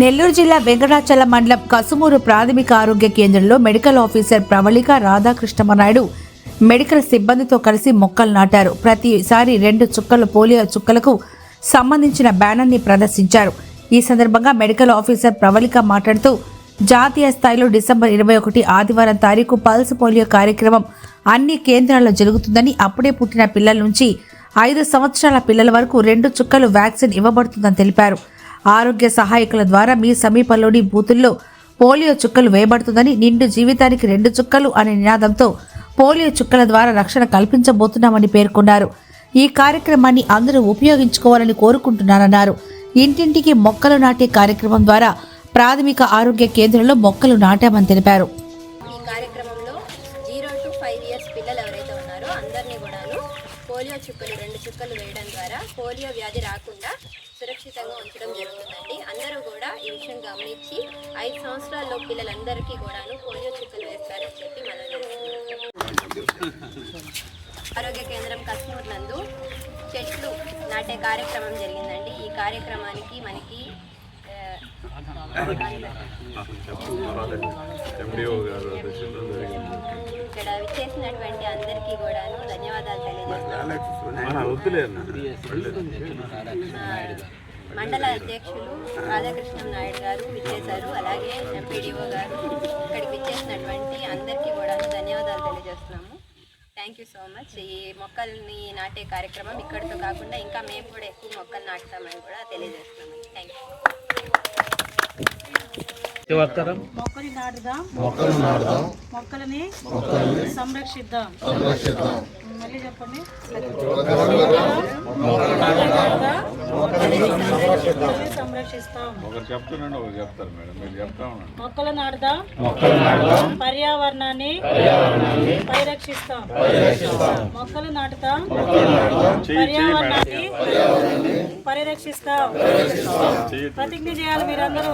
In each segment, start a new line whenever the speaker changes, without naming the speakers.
నెల్లూరు జిల్లా వెంకటాచల మండలం కసుమూరు ప్రాథమిక ఆరోగ్య కేంద్రంలో medical officer Pravallika Radhakrishnamanaidu medical సిబ్బందితో కలిసి మొక్కలు నాటారు. ప్రతిసారి రెండు చుక్కలు పోలియో చుక్కలకు సంబంధించిన బ్యానర్ని ప్రదర్శించారు. ఈ సందర్భంగా మెడికల్ ఆఫీసర్ ప్రవళిక మాట్లాడుతూ జాతీయ స్థాయిలో డిసెంబర్ ఇరవై ఒకటి ఆదివారం తారీఖు పల్స్ పోలియో కార్యక్రమం అన్ని కేంద్రాల్లో జరుగుతుందని అప్పుడే పుట్టిన పిల్లల నుంచి ఐదు సంవత్సరాల పిల్లల వరకు రెండు చుక్కలు వ్యాక్సిన్ ఇవ్వబడుతుందని తెలిపారు. ఆరోగ్య సహాయకుల ద్వారా మీ సమీపంలోని బూతుల్లో పోలియో చుక్కలు వేయబడుతుందని నిండు జీవితానికి రెండు చుక్కలు అనే నినాదంతో పోలియో చుక్కల ద్వారా రక్షణ కల్పించబోతున్నామని పేర్కొన్నారు. ఈ కార్యక్రమాన్ని అందరూ ఉపయోగించుకోవాలని కోరుకుంటున్నారన్నారు. ఇంటింటికి మొక్కలు నాటే కార్యక్రమం ద్వారా ప్రాథమిక ఆరోగ్య కేంద్రంలో మొక్కలు నాటామని తెలిపారు.
చుక్కలు రెండు చుక్కలు వేయడం ద్వారా పోలియో వ్యాధి రాకుండా సురక్షితంగా ఉంచడం జరుగుతుందండి. అందరూ కూడా ఈ విషయం గమనించి ఐదు సంవత్సరాల్లో పిల్లలందరికీ కూడాను పోలియో చుక్కలు వేస్తారని చెప్పి మనం ఆరోగ్య కేంద్రం కశ్మూర్ నందు చెట్లు నాటే కార్యక్రమం జరిగిందండి. ఈ కార్యక్రమానికి మనకి ఆ,
ఎండిఓ గారు అధ్యక్షతన జరిగింది
ఇక్కడ విచ్చేసినటువంటి అందరికీ ధన్యవాదాలు తెలియజేస్తున్నాను. మండల అధ్యక్షులు రాధాకృష్ణం నాయుడు గారు విచ్చేశారు. అలాగే ఎంపీడీఓ గారు ఇక్కడికి విచ్చేసినటువంటి అందరికీ కూడాను ధన్యవాదాలు తెలియజేస్తున్నాము. థ్యాంక్ యూ సో మచ్ ఈ మొక్కల్ని నాటే కార్యక్రమం ఇక్కడితో కాకుండా ఇంకా మేము కూడా ఎక్కువ మొక్కలు నాటుతామని కూడా తెలియజేస్తున్నాము. థ్యాంక్ యూ
మొక్కని నాటుదాం. మొక్కలు నాటుదాం. మొక్కలని మొక్కలని సంరక్షిద్దాం. సంరక్షిద్దాం. మళ్ళీ చెప్పండి.
ఒకరు చెప్తున్నాండి ఒకరు చెప్తారు మేడం మీరు చెప్తా ఉండండి
మొక్కలు నాటుదాం పర్యావరణాన్ని పర్యావరణాన్ని పరిరక్షిస్తాం మొక్కలు నాటుతాం పర్యావరణాన్ని పరిరక్షిస్తాం ప్రతిజ్ఞ చేయాలి మీరందరూ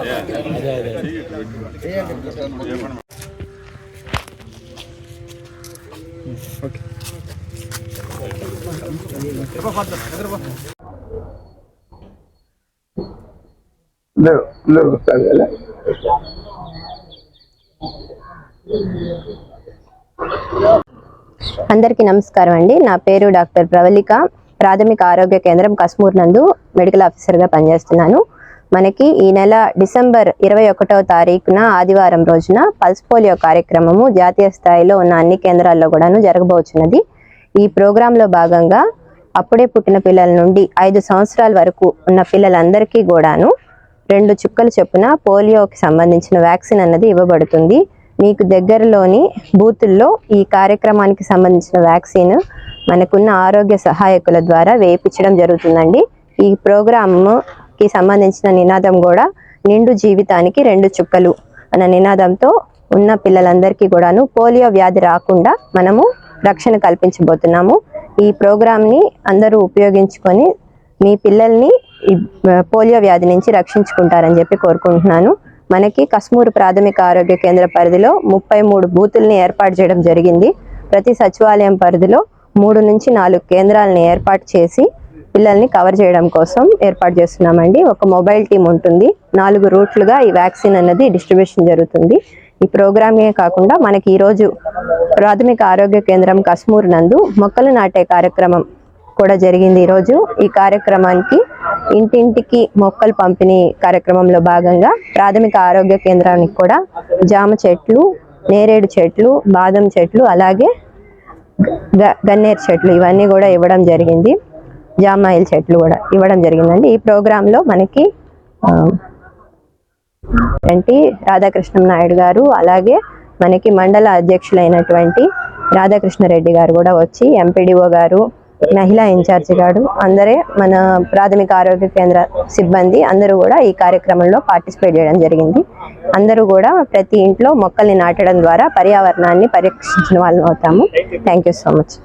ఇటు పెట్టు.
అందరికీ నమస్కారం అండి. నా పేరు డాక్టర్ ప్రవళిక. ప్రాథమిక ఆరోగ్య కేంద్రం కస్మూర్ నందు మెడికల్ ఆఫీసర్గా పనిచేస్తున్నాను. మనకి ఈ నెల డిసెంబర్ ఇరవై ఒకటవ తారీఖున ఆదివారం రోజున పల్స్ పోలియో కార్యక్రమము జాతీయ స్థాయిలో ఉన్న అన్ని కేంద్రాల్లో కూడాను జరగబోతున్నది ఈ ప్రోగ్రాంలో భాగంగా అప్పుడే పుట్టిన పిల్లల నుండి ఐదు సంవత్సరాల వరకు ఉన్న పిల్లలందరికీ కూడాను రెండు చుక్కలు చొప్పున పోలియోకి సంబంధించిన వ్యాక్సిన్ అన్నది ఇవ్వబడుతుంది. మీకు దగ్గరలోని బూతుల్లో ఈ కార్యక్రమానికి సంబంధించిన వ్యాక్సిన్ మనకున్న ఆరోగ్య సహాయకుల ద్వారా వేయించడం జరుగుతుందండి. ఈ ప్రోగ్రామ్కి సంబంధించిన నినాదం కూడా నిండు జీవితానికి రెండు చుక్కలు అన్న నినాదంతో ఉన్న పిల్లలందరికీ కూడాను పోలియో వ్యాధి రాకుండా మనము రక్షణ కల్పించబోతున్నాము. ఈ ప్రోగ్రామ్ని అందరూ ఉపయోగించుకొని మీ పిల్లల్ని ఈ పోలియో వ్యాధి నుంచి రక్షించుకుంటారని చెప్పి కోరుకుంటున్నాను. మనకి కస్మూరు ప్రాథమిక ఆరోగ్య కేంద్ర పరిధిలో ముప్పై మూడు బూతుల్ని ఏర్పాటు చేయడం జరిగింది. ప్రతి సచివాలయం పరిధిలో మూడు నుంచి నాలుగు కేంద్రాలను ఏర్పాటు చేసి పిల్లల్ని కవర్ చేయడం కోసం ఏర్పాటు చేస్తున్నామండి. ఒక మొబైల్ టీం ఉంటుంది. నాలుగు రూట్లుగా ఈ వ్యాక్సిన్ అన్నది డిస్ట్రిబ్యూషన్ జరుగుతుంది. ఈ ప్రోగ్రామే కాకుండా మనకి ఈరోజు ప్రాథమిక ఆరోగ్య కేంద్రం కస్మూర్ నందు మొక్కలు నాటే కార్యక్రమం కూడా జరిగింది. ఈరోజు ఈ కార్యక్రమానికి ఇంటింటికి మొక్కలు పంపిణీ కార్యక్రమంలో భాగంగా ప్రాథమిక ఆరోగ్య కేంద్రానికి కూడా జామ చెట్లు నేరేడు చెట్లు బాదం చెట్లు అలాగే గ- గన్నేరు చెట్లు ఇవన్నీ కూడా ఇవ్వడం జరిగింది. జామాయిల్ చెట్లు కూడా ఇవ్వడం జరిగిందండి. ఈ ప్రోగ్రాంలో మనకి ఆ, ఏంటి రాధాకృష్ణ నాయుడు గారు అలాగే మనకి మండల అధ్యక్షులైనటువంటి రాధాకృష్ణారెడ్డి గారు కూడా వచ్చి ఎంపీడీఓ గారు మహిళా ఇన్ఛార్జి గారు అందరే మన ప్రాథమిక ఆరోగ్య కేంద్ర సిబ్బంది అందరూ కూడా ఈ కార్యక్రమంలో పార్టిసిపేట్ చేయడం జరిగింది. అందరూ కూడా ప్రతి ఇంట్లో మొక్కల్ని నాటడం ద్వారా పర్యావరణాన్ని పరిరక్షించిన వాళ్ళం అవుతాము. Thank you so much